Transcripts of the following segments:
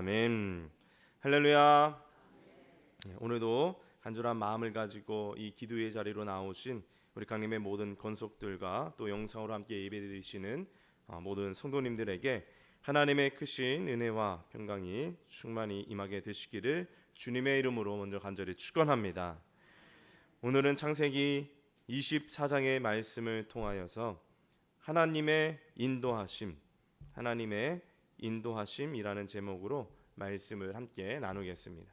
아멘. 할렐루야. 네, 오늘도 간절한 마음을 가지고 이 기도의 자리로 나오신 우리 강림의 모든 건속들과 또 영상으로 함께 예배드리시는 어, 모든 성도님들에게 하나님의 크신 은혜와 평강이 충만히 임하게 되시기를 주님의 이름으로 먼저 간절히 축원합니다. 오늘은 창세기 24장의 말씀을 통하여서 하나님의 인도하심, 하나님의 인도하심이라는 제목으로 말씀을 함께 나누겠습니다.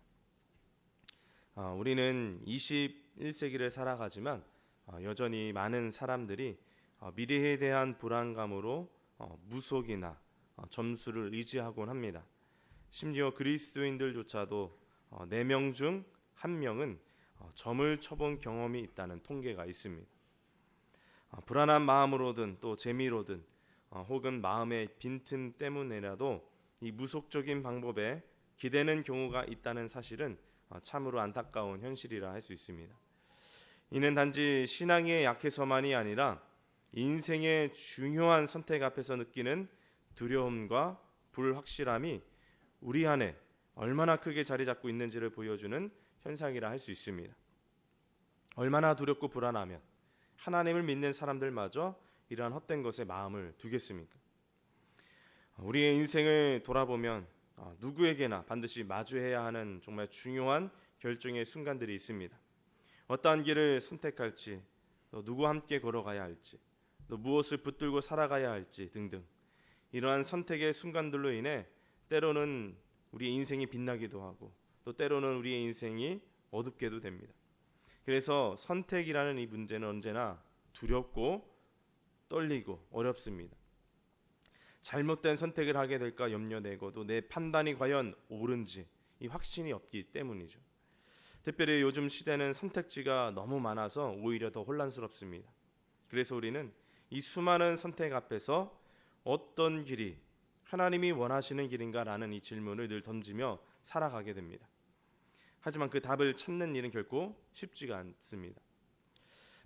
아, 우리는 21세기를 살아가지만 어, 여전히 많은 사람들이 어, 미래에 대한 불안감으로 어, 무속이나 어, 점수를 의지하곤 합니다. 심지어 그리스도인들조차도 어, 4명 중 1명은 어, 점을 쳐본 경험이 있다는 통계가 있습니다. 어, 불안한 마음으로든 또 재미로든 어, 혹은 마음의 빈틈 때문에라도 이 무속적인 방법에 기대는 경우가 있다는 사실은 어, 참으로 안타까운 현실이라 할 수 있습니다. 이는 단지 신앙에 약해서만이 아니라 인생의 중요한 선택 앞에서 느끼는 두려움과 불확실함이 우리 안에 얼마나 크게 자리 잡고 있는지를 보여주는 현상이라 할 수 있습니다. 얼마나 두렵고 불안하면 하나님을 믿는 사람들마저 이러한 헛된 것에 마음을 두겠습니까? 우리의 인생을 돌아보면 어, 누구에게나 반드시 마주해야 하는 정말 중요한 결정의 순간들이 있습니다. 어떠한 길을 선택할지, 또 누구와 함께 걸어가야 할지, 또 무엇을 붙들고 살아가야 할지 등등 이러한 선택의 순간들로 인해 때로는 우리의 인생이 빛나기도 하고 또 때로는 우리의 인생이 어둡게도 됩니다. 그래서 선택이라는 이 문제는 언제나 두렵고 떨리고 어렵습니다. 잘못된 선택을 하게 될까 염려되고 또내 판단이 과연 옳은지 이 확신이 없기 때문이죠. 특별히 요즘 시대는 선택지가 너무 많아서 오히려 더 혼란스럽습니다. 그래서 우리는 이 수많은 선택 앞에서 어떤 길이 하나님이 원하시는 길인가라는 이 질문을 늘 던지며 살아가게 됩니다. 하지만 그 답을 찾는 일은 결코 쉽지가 않습니다.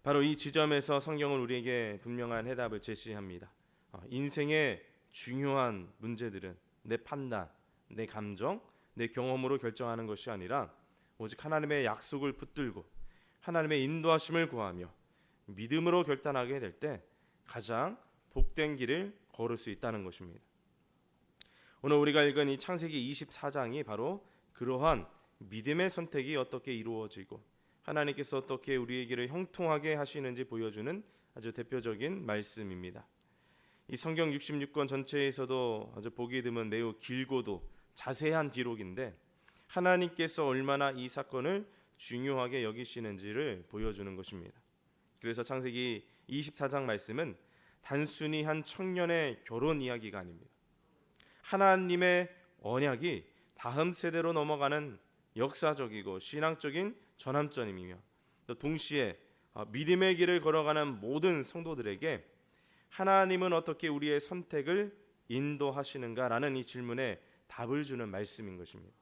바로 이 지점에서 성경은 우리에게 분명한 해답을 제시합니다. 어, 인생의 중요한 문제들은 내 판단, 내 감정, 내 경험으로 결정하는 것이 아니라 오직 하나님의 약속을 붙들고 하나님의 인도하심을 구하며 믿음으로 결단하게 될 때 가장 복된 길을 걸을 수 있다는 것입니다. 오늘 우리가 읽은 이 창세기 24장이 바로 그러한 믿음의 선택이 어떻게 이루어지고 하나님께서 어떻게 길을 형통하게 하시는지 보여주는 아주 대표적인 말씀입니다. 이 성경 66권 전체에서도 아주 보기 드문 매우 길고도 자세한 기록인데 하나님께서 얼마나 이 사건을 중요하게 여기시는지를 보여주는 것입니다. 그래서 창세기 24장 말씀은 단순히 한 청년의 결혼 이야기가 아닙니다. 하나님의 언약이 다음 세대로 넘어가는 역사적이고 신앙적인 전환점이며 또 동시에 어, 믿음의 길을 걸어가는 모든 성도들에게 하나님은 어떻게 우리의 선택을 인도하시는가라는 이 질문에 답을 주는 말씀인 것입니다.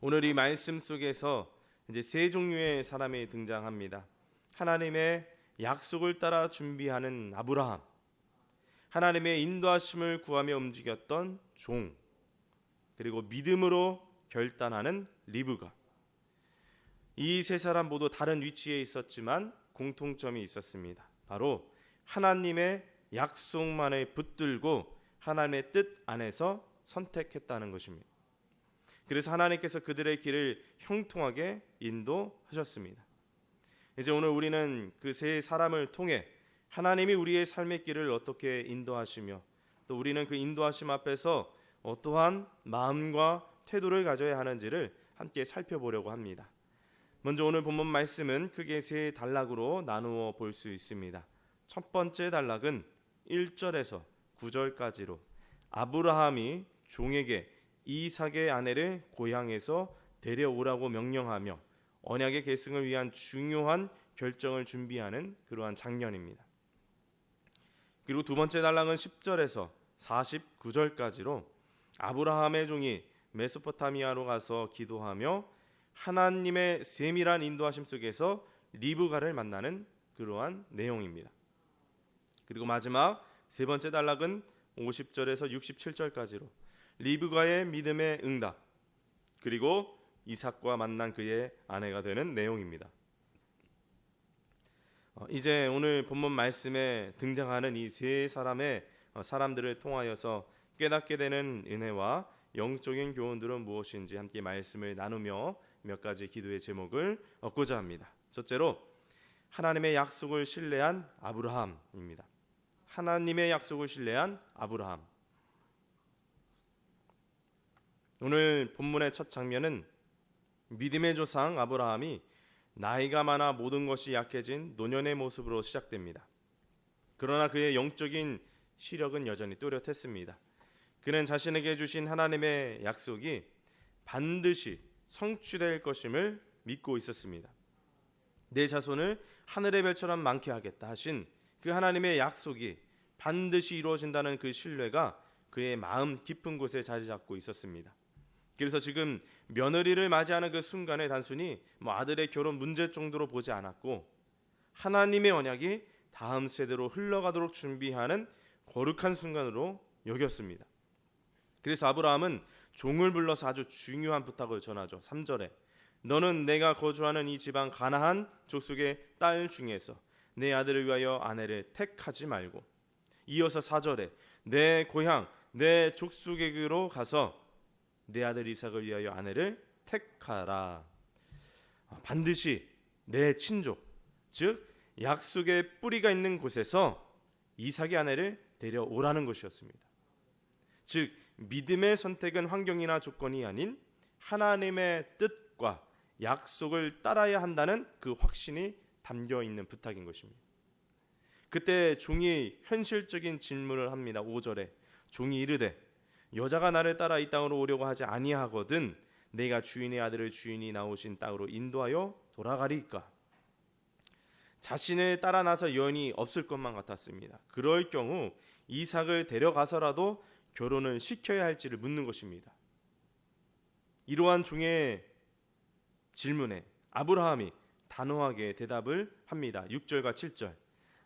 오늘 이 말씀 속에서 이제 세 종류의 사람이 등장합니다. 하나님의 약속을 따라 준비하는 아브라함, 하나님의 인도하심을 구하며 움직였던 종, 그리고 믿음으로 결단하는 리브가. 이 세 사람 모두 다른 위치에 있었지만 공통점이 있었습니다. 바로 하나님의 약속만을 붙들고 하나님의 뜻 안에서 선택했다는 것입니다. 그래서 하나님께서 그들의 길을 형통하게 인도하셨습니다. 이제 오늘 우리는 그 세 사람을 통해 하나님이 우리의 삶의 길을 어떻게 인도하시며 또 우리는 그 인도하심 앞에서 어떠한 마음과 태도를 가져야 하는지를 함께 살펴보려고 합니다. 먼저 오늘 본문 말씀은 크게 세 단락으로 나누어 볼 수 있습니다. 첫 번째 단락은 1절에서 9절까지로 아브라함이 종에게 이삭의 아내를 고향에서 데려오라고 명령하며 언약의 계승을 위한 중요한 결정을 준비하는 그러한 장면입니다. 그리고 두 번째 단락은 10절에서 49절까지로 아브라함의 종이 메소포타미아로 가서 기도하며 하나님의 세밀한 인도하심 속에서 리브가를 만나는 그러한 내용입니다. 그리고 마지막 세 번째 단락은 50절에서 67절까지로 리브가의 믿음의 응답 그리고 이삭과 만난 그의 아내가 되는 내용입니다. 어, 이제 오늘 본문 말씀에 등장하는 이 세 사람의 어, 사람들을 통하여서 깨닫게 되는 은혜와 영적인 교훈들은 무엇인지 함께 말씀을 나누며 몇 가지 기도의 제목을 얻고자 합니다. 첫째로 하나님의 약속을 신뢰한 아브라함입니다. 하나님의 약속을 신뢰한 아브라함. 오늘 본문의 첫 장면은 믿음의 조상 아브라함이 나이가 많아 모든 것이 약해진 노년의 모습으로 시작됩니다. 그러나 그의 영적인 시력은 여전히 또렷했습니다. 그는 자신에게 주신 하나님의 약속이 반드시 성취될 것임을 믿고 있었습니다. 내 자손을 하늘의 별처럼 많게 하겠다 하신 그 하나님의 약속이 반드시 이루어진다는 그 신뢰가 그의 마음 깊은 곳에 자리 잡고 있었습니다. 그래서 지금 며느리를 맞이하는 그 순간에 단순히 뭐 아들의 결혼 문제 정도로 보지 않았고 하나님의 언약이 다음 세대로 흘러가도록 준비하는 거룩한 순간으로 여겼습니다. 그래서 아브라함은 종을 불러서 아주 중요한 부탁을 전하죠. 3절에 너는 내가 거주하는 이 지방 가나안 족속의 딸 중에서 내 아들을 위하여 아내를 택하지 말고 이어서 4절에 내 고향 내 족속에게로 가서 내 아들 이삭을 위하여 아내를 택하라. 반드시 내 친족 즉 약속의 뿌리가 있는 곳에서 이삭의 아내를 데려오라는 것이었습니다. 즉 믿음의 선택은 환경이나 조건이 아닌 하나님의 뜻과 약속을 따라야 한다는 그 확신이 담겨 있는 부탁인 것입니다. 그때 종이 현실적인 질문을 합니다. 5절에 종이 이르되 여자가 나를 따라 이 땅으로 오려고 하지 아니하거든 내가 주인의 아들을 주인이 나오신 땅으로 인도하여 돌아가리까 자신을 따라 나서 여인이 없을 것만 같았습니다. 그럴 경우 이삭을 데려가서라도 결혼을 시켜야 할지를 묻는 것입니다. 이러한 종의 질문에 아브라함이 단호하게 대답을 합니다. 6절과 7절.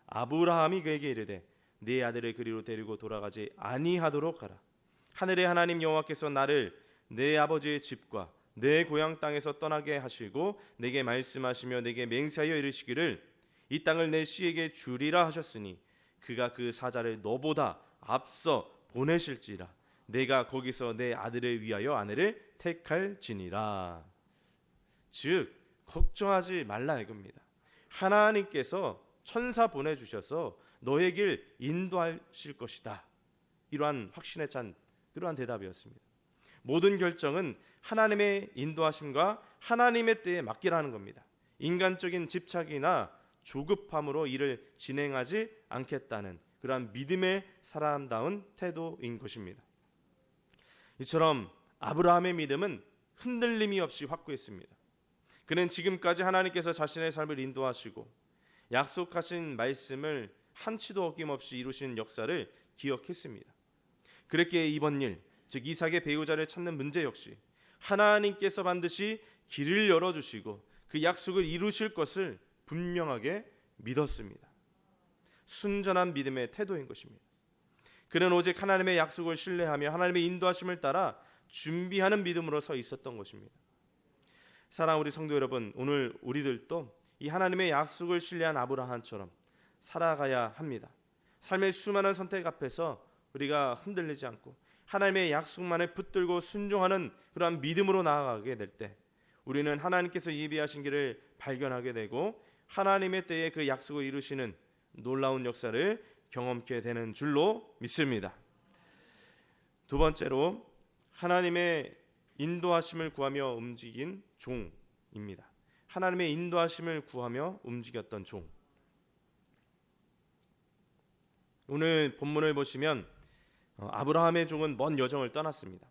아브라함이 그에게 이르되 네 아들을 그리로 데리고 돌아가지 아니하도록 하라. 하늘의 하나님 여호와께서 나를 내 아버지의 집과 내 고향 땅에서 떠나게 하시고 내게 말씀하시며 내게 맹세하여 이르시기를 이 땅을 내 씨에게 주리라 하셨으니 그가 그 사자를 너보다 앞서 보내실지라. 내가 거기서 내 아들을 위하여 아내를 택할지니라. 즉 걱정하지 말라 이겁니다. 하나님께서 천사 보내 주셔서 너의 길 인도하실 것이다. 이러한 확신에 찬 그러한 대답이었습니다. 모든 결정은 하나님의 인도하심과 하나님의 때에 맡기라는 겁니다. 인간적인 집착이나 조급함으로 일을 진행하지 않겠다는 그러한 믿음의 사람다운 태도인 것입니다. 이처럼 아브라함의 믿음은 흔들림이 없이 확고했습니다. 그는 지금까지 하나님께서 자신의 삶을 인도하시고 약속하신 말씀을 한치도 어김없이 이루신 역사를 기억했습니다. 그랬기에 이번 일, 즉 이삭의 배우자를 찾는 문제 역시 하나님께서 반드시 길을 열어 주시고 그 약속을 이루실 것을 분명하게 믿었습니다. 순전한 믿음의 태도인 것입니다. 그는 오직 하나님의 약속을 신뢰하며 하나님의 인도하심을 따라 준비하는 믿음으로 서 있었던 것입니다. 사랑 우리 성도 여러분, 오늘 우리들도 이 하나님의 약속을 신뢰한 아브라함처럼 살아가야 합니다. 삶의 수많은 선택 앞에서 우리가 흔들리지 않고 하나님의 약속만을 붙들고 순종하는 그러한 믿음으로 나아가게 될 때 우리는 하나님께서 예비하신 길을 발견하게 되고 하나님의 때에 그 약속을 이루시는 놀라운 역사를 경험케 되는 줄로 믿습니다. 두 번째로 하나님의 인도하심을 구하며 움직인 종입니다. 하나님의 인도하심을 구하며 움직였던 종. 오늘 본문을 보시면 어, 아브라함의 종은 먼 여정을 떠났습니다.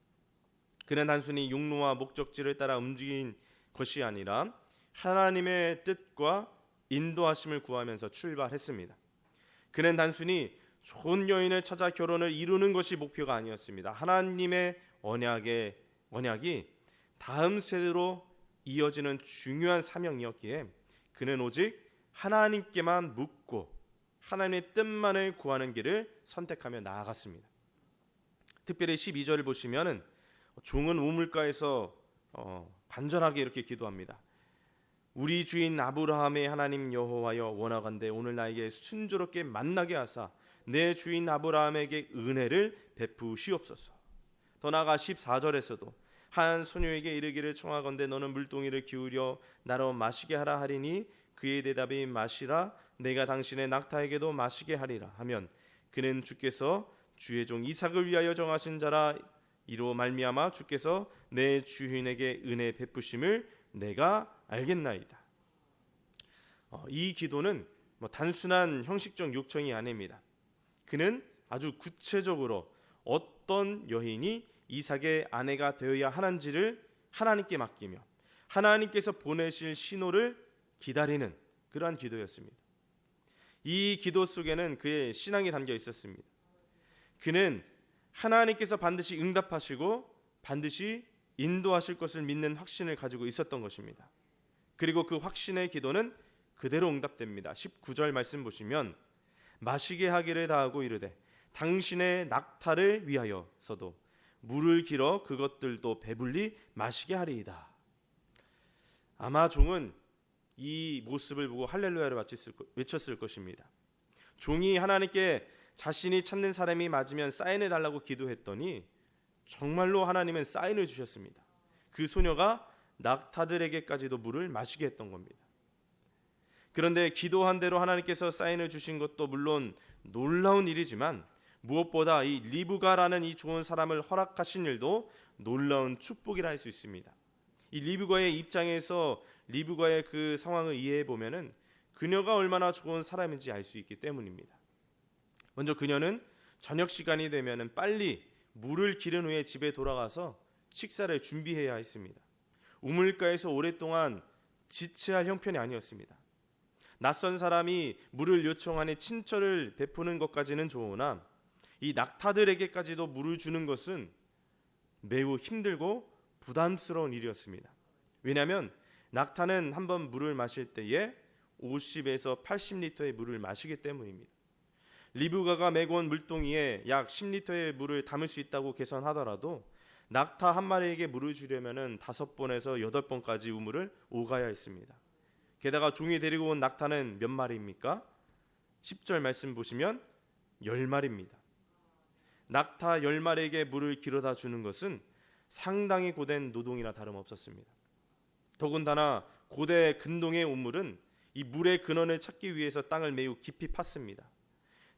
그는 단순히 육로와 목적지를 따라 움직인 것이 아니라 하나님의 뜻과 인도하심을 구하면서 출발했습니다. 그는 단순히 좋은 여인을 찾아 결혼을 이루는 것이 목표가 아니었습니다. 하나님의 언약의 언약이 다음 세대로 이어지는 중요한 사명이었기에 그는 오직 하나님께만 묻고 하나님의 뜻만을 구하는 길을 선택하며 나아갔습니다. 특별히 12절을 보시면은 종은 우물가에서 어, 간절하게 이렇게 기도합니다. 우리 주인 아브라함의 하나님 여호와여 원하건대 오늘 나에게 순조롭게 만나게 하사 내 주인 아브라함에게 은혜를 베푸시옵소서. 더 나아가 14절에서도 한 소녀에게 이르기를 청하건대 너는 물동이를 기울여 나로 마시게 하라 하리니 그의 대답이 마시라 내가 당신의 낙타에게도 마시게 하리라 하면 그는 주께서 주의 종 이삭을 위하여 정하신 자라 이로 말미암아 주께서 내 주인에게 은혜 베푸심을 내가 알겠나이다. 어, 이 기도는 뭐 단순한 형식적 요청이 아닙니다. 그는 아주 구체적으로 어떤 여인이 이삭의 아내가 되어야 하는지를 하나님께 맡기며 하나님께서 보내실 신호를 기다리는 그러한 기도였습니다. 이 기도 속에는 그의 신앙이 담겨 있었습니다. 그는 하나님께서 반드시 응답하시고 반드시 인도하실 것을 믿는 확신을 가지고 있었던 것입니다. 그리고 그 확신의 기도는 그대로 응답됩니다. 19절 말씀 보시면 마시게 하기를 다하고 이르되 당신의 낙타를 위하여서도 물을 길어 그것들도 배불리 마시게 하리이다. 아마 종은 이 모습을 보고 할렐루야를 외쳤을 것입니다. 종이 하나님께 자신이 찾는 사람이 맞으면 사인해 달라고 기도했더니 정말로 하나님은 사인을 주셨습니다. 그 소녀가 낙타들에게까지도 물을 마시게 했던 겁니다. 그런데 기도한 대로 하나님께서 사인을 주신 것도 물론 놀라운 일이지만 무엇보다 이 리브가라는 이 좋은 사람을 허락하신 일도 놀라운 축복이라 할 수 있습니다. 이 리브가의 입장에서 리브가의 그 상황을 이해해 보면은 그녀가 얼마나 좋은 사람인지 알 수 있기 때문입니다. 먼저 그녀는 저녁 시간이 되면은 빨리 물을 기른 후에 집에 돌아가서 식사를 준비해야 했습니다. 우물가에서 오랫동안 지체할 형편이 아니었습니다. 낯선 사람이 물을 요청하니 친절을 베푸는 것까지는 좋으나 이 낙타들에게까지도 물을 주는 것은 매우 힘들고 부담스러운 일이었습니다. 왜냐하면 낙타는 한번 물을 마실 때에 50에서 80리터의 물을 마시기 때문입니다. 리브가가 메고 온 물동이에 약 10리터의 물을 담을 수 있다고 계산하더라도 낙타 한 마리에게 물을 주려면은 다섯 번에서 여덟 번까지 우물을 오가야 했습니다. 게다가 종이 데리고 온 낙타는 몇 마리입니까? 10절 말씀 보시면 열 마리입니다. 낙타 열 마리에게 물을 길어다 주는 것은 상당히 고된 노동이나 다름없었습니다. 더군다나 고대 근동의 우물은 이 물의 근원을 찾기 위해서 땅을 매우 깊이 팠습니다.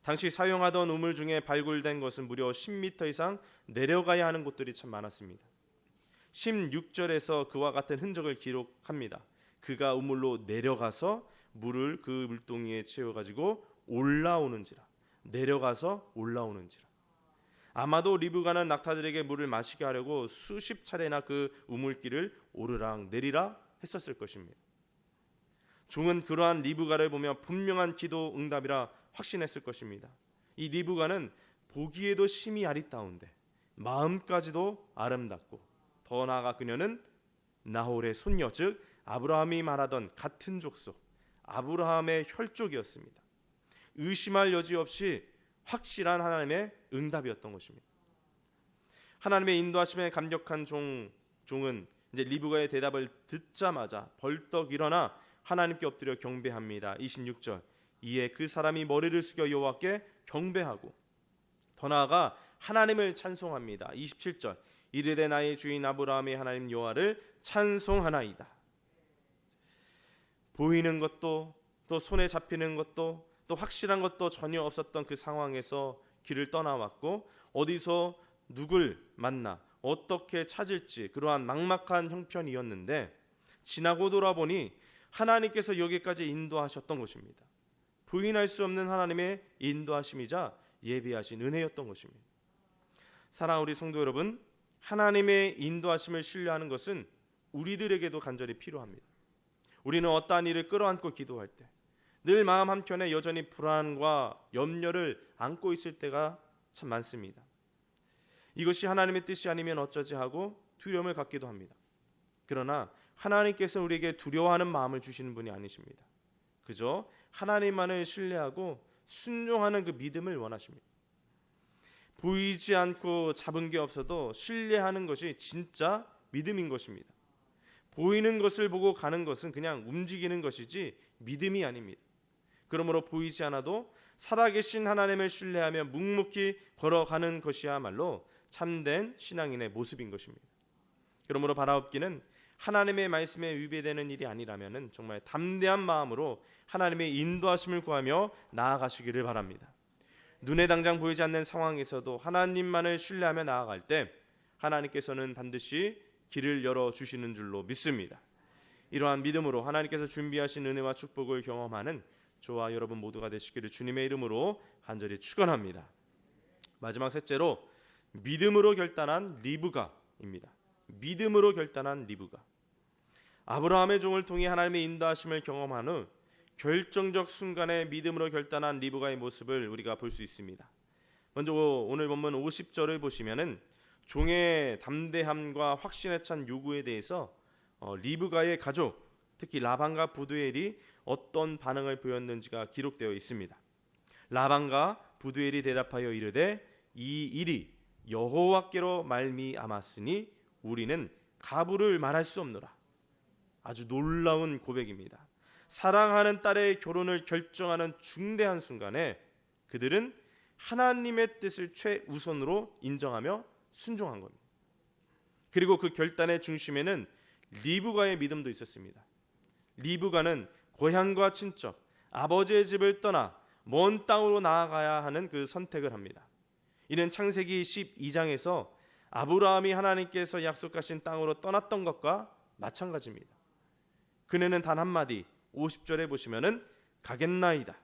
당시 사용하던 우물 중에 발굴된 것은 무려 10m 이상 내려가야 하는 곳들이 참 많았습니다. 16절에서 그와 같은 흔적을 기록합니다. 그가 우물로 내려가서 물을 그 물동이에 채워 가지고 올라오는지라 내려가서 올라오는지라 아마도 리브가는 낙타들에게 물을 마시게 하려고 수십 차례나 그 우물길을 오르락 내리락 했었을 것입니다. 종은 그러한 리브가를 보며 분명한 기도 응답이라 확신했을 것입니다. 이 리브가는 보기에도 심히 아리따운데 마음까지도 아름답고 더 나아가 그녀는 나홀의 손녀 즉 아브라함이 말하던 같은 족속 아브라함의 혈족이었습니다. 의심할 여지 없이 확실한 하나님의 응답이었던 것입니다. 하나님의 인도하심에 감격한 종 종은 이제 리브가의 대답을 듣자마자 벌떡 일어나 하나님께 엎드려 경배합니다. 26절. 이에 그 사람이 머리를 숙여 여호와께 경배하고 더 나아가 하나님을 찬송합니다. 27절. 이르되 나의 주인 아브라함의 하나님 여호와를 찬송하나이다. 보이는 것도 또 손에 잡히는 것도 또 확실한 것도 전혀 없었던 그 상황에서 길을 떠나왔고 어디서 누굴 만나 어떻게 찾을지 그러한 막막한 형편이었는데 지나고 돌아보니 하나님께서 여기까지 인도하셨던 것입니다. 부인할 수 없는 하나님의 인도하심이자 예비하신 은혜였던 것입니다. 사랑 우리 성도 여러분, 하나님의 인도하심을 신뢰하는 것은 우리들에게도 간절히 필요합니다. 우리는 어떠한 일을 끌어안고 기도할 때 늘 마음 한켠에 여전히 불안과 염려를 안고 있을 때가 참 많습니다. 이것이 하나님의 뜻이 아니면 어쩌지 하고 두려움을 갖기도 합니다. 그러나 하나님께서 우리에게 두려워하는 마음을 주시는 분이 아니십니다. 그저 하나님만을 신뢰하고 순종하는 그 믿음을 원하십니다. 보이지 않고 잡은 게 없어도 신뢰하는 것이 진짜 믿음인 것입니다. 보이는 것을 보고 가는 것은 그냥 움직이는 것이지 믿음이 아닙니다. 그러므로 보이지 않아도 살아계신 하나님을 신뢰하며 묵묵히 걸어가는 것이야말로 참된 신앙인의 모습인 것입니다. 그러므로 바라옵기는 하나님의 말씀에 위배되는 일이 아니라면은 정말 담대한 마음으로 하나님의 인도하심을 구하며 나아가시기를 바랍니다. 눈에 당장 보이지 않는 상황에서도 하나님만을 신뢰하며 나아갈 때 하나님께서는 반드시 길을 열어 주시는 줄로 믿습니다. 이러한 믿음으로 하나님께서 준비하신 은혜와 축복을 경험하는 저와 여러분 모두가 되시기를 주님의 이름으로 간절히 축원합니다. 마지막 셋째로 믿음으로 결단한 리브가입니다. 믿음으로 결단한 리브가 아브라함의 종을 통해 하나님의 인도하심을 경험한 후 결정적 순간에 믿음으로 결단한 리브가의 모습을 우리가 볼 수 있습니다. 먼저 오늘 본문 50절을 보시면은 종의 담대함과 확신에 찬 요구에 대해서 어, 리브가의 가족, 특히 라반과 부두엘이 어떤 반응을 보였는지가 기록되어 있습니다. 라반과 부두엘이 대답하여 이르되 이 일이 여호와께로 말미암았으니 우리는 가부를 말할 수 없노라. 아주 놀라운 고백입니다. 사랑하는 딸의 결혼을 결정하는 중대한 순간에 그들은 하나님의 뜻을 최우선으로 인정하며 순종한 겁니다. 그리고 그 결단의 중심에는 리브가의 믿음도 있었습니다. 리브가는 고향과 친척, 아버지의 집을 떠나 먼 땅으로 나아가야 하는 그 선택을 합니다. 이는 창세기 12장에서 아브라함이 하나님께서 약속하신 땅으로 떠났던 것과 마찬가지입니다. 그녀는 단 한마디 50절에 보시면은 가겠나이다.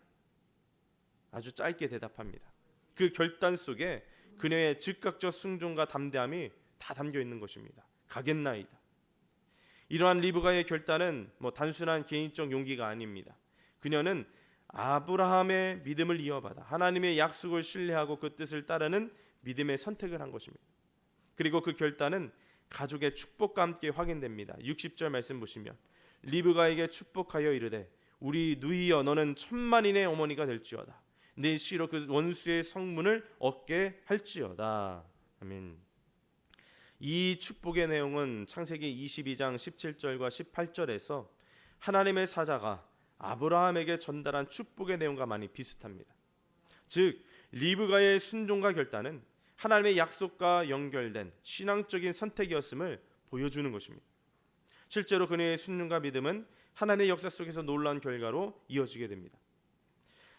아주 짧게 대답합니다. 그 결단 속에 그녀의 즉각적 순종과 담대함이 다 담겨 있는 것입니다. 가겠나이다. 이러한 리브가의 결단은 뭐 단순한 개인적 용기가 아닙니다. 그녀는 아브라함의 믿음을 이어받아 하나님의 약속을 신뢰하고 그 뜻을 따르는 믿음의 선택을 한 것입니다. 그리고 그 결단은 가족의 축복과 함께 확인됩니다. 60절 말씀 보시면 리브가에게 축복하여 이르되 우리 누이여 너는 천만인의 어머니가 될지어다. 내 씨로 그 원수의 성문을 얻게 할지어다. 아멘. 이 축복의 내용은 창세기 22장 17절과 18절에서 하나님의 사자가 아브라함에게 전달한 축복의 내용과 많이 비슷합니다. 즉 리브가의 순종과 결단은 하나님의 약속과 연결된 신앙적인 선택이었음을 보여주는 것입니다. 실제로 그녀의 순종과 믿음은 하나님의 역사 속에서 놀라운 결과로 이어지게 됩니다.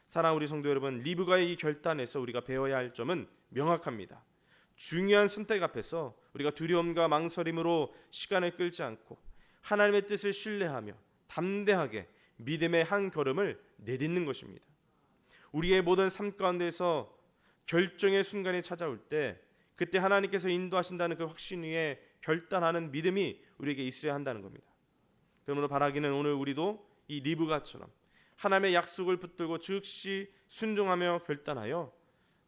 사랑 우리 성도 여러분, 리브가의 이 결단에서 우리가 배워야 할 점은 명확합니다. 중요한 선택 앞에서 우리가 두려움과 망설임으로 시간을 끌지 않고 하나님의 뜻을 신뢰하며 담대하게 믿음의 한 걸음을 내딛는 것입니다. 우리의 모든 삶 가운데서 결정의 순간이 찾아올 때 그때 하나님께서 인도하신다는 그 확신 위에 결단하는 믿음이 우리에게 있어야 한다는 겁니다. 그러므로 바라기는 오늘 우리도 이 리브가처럼 하나님의 약속을 붙들고 즉시 순종하며 결단하여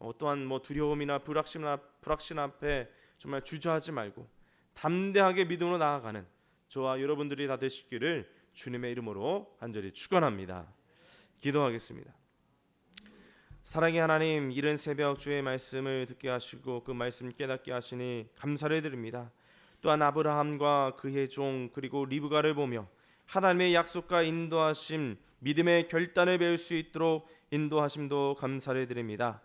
어, 또한 뭐 두려움이나 불확신, 불확신 앞에 정말 주저하지 말고 담대하게 믿음으로 나아가는 저와 여러분들이 다 되시기를 주님의 이름으로 간절히 축원합니다. 기도하겠습니다. 사랑의 하나님 이른 새벽 주의 말씀을 듣게 하시고 그 말씀 깨닫게 하시니 감사를 드립니다. 또한 아브라함과 그의 종 그리고 리브가를 보며 하나님의 약속과 인도하심 믿음의 결단을 배울 수 있도록 인도하심도 감사를 드립니다.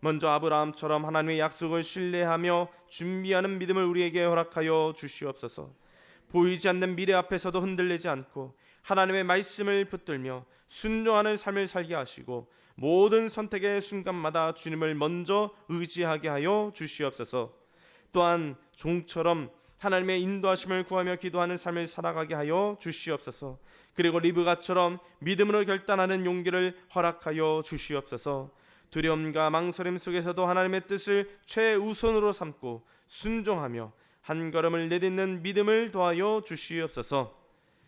먼저 아브라함처럼 하나님의 약속을 신뢰하며 준비하는 믿음을 우리에게 허락하여 주시옵소서. 보이지 않는 미래 앞에서도 흔들리지 않고 하나님의 말씀을 붙들며 순종하는 삶을 살게 하시고 모든 선택의 순간마다 주님을 먼저 의지하게 하여 주시옵소서. 또한 종처럼 하나님의 인도하심을 구하며 기도하는 삶을 살아가게 하여 주시옵소서. 그리고 리브가처럼 믿음으로 결단하는 용기를 허락하여 주시옵소서. 두려움과 망설임 속에서도 하나님의 뜻을 최우선으로 삼고 순종하며 한 걸음을 내딛는 믿음을 더하여 주시옵소서.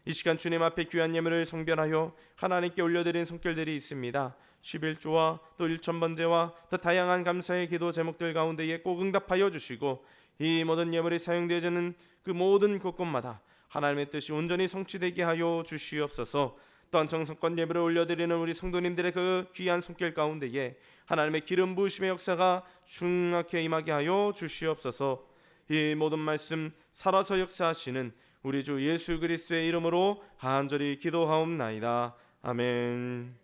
이 시간 주님 앞에 귀한 예물을 성별하여 하나님께 올려드린 성결들이 있습니다. 11조와 또 1천번제와 더 다양한 감사의 기도 제목들 가운데에 꼭 응답하여 주시고 이 모든 예물이 사용되어지는 그 모든 곳곳마다 하나님의 뜻이 온전히 성취되게 하여 주시옵소서. 또한 정성권 예배를 올려드리는 우리 성도님들의 그 귀한 손길 가운데에 하나님의 기름 부으심의 역사가 중하게 임하게 하여 주시옵소서. 이 모든 말씀 살아서 역사하시는 우리 주 예수 그리스도의 이름으로 간절히 기도하옵나이다. 아멘.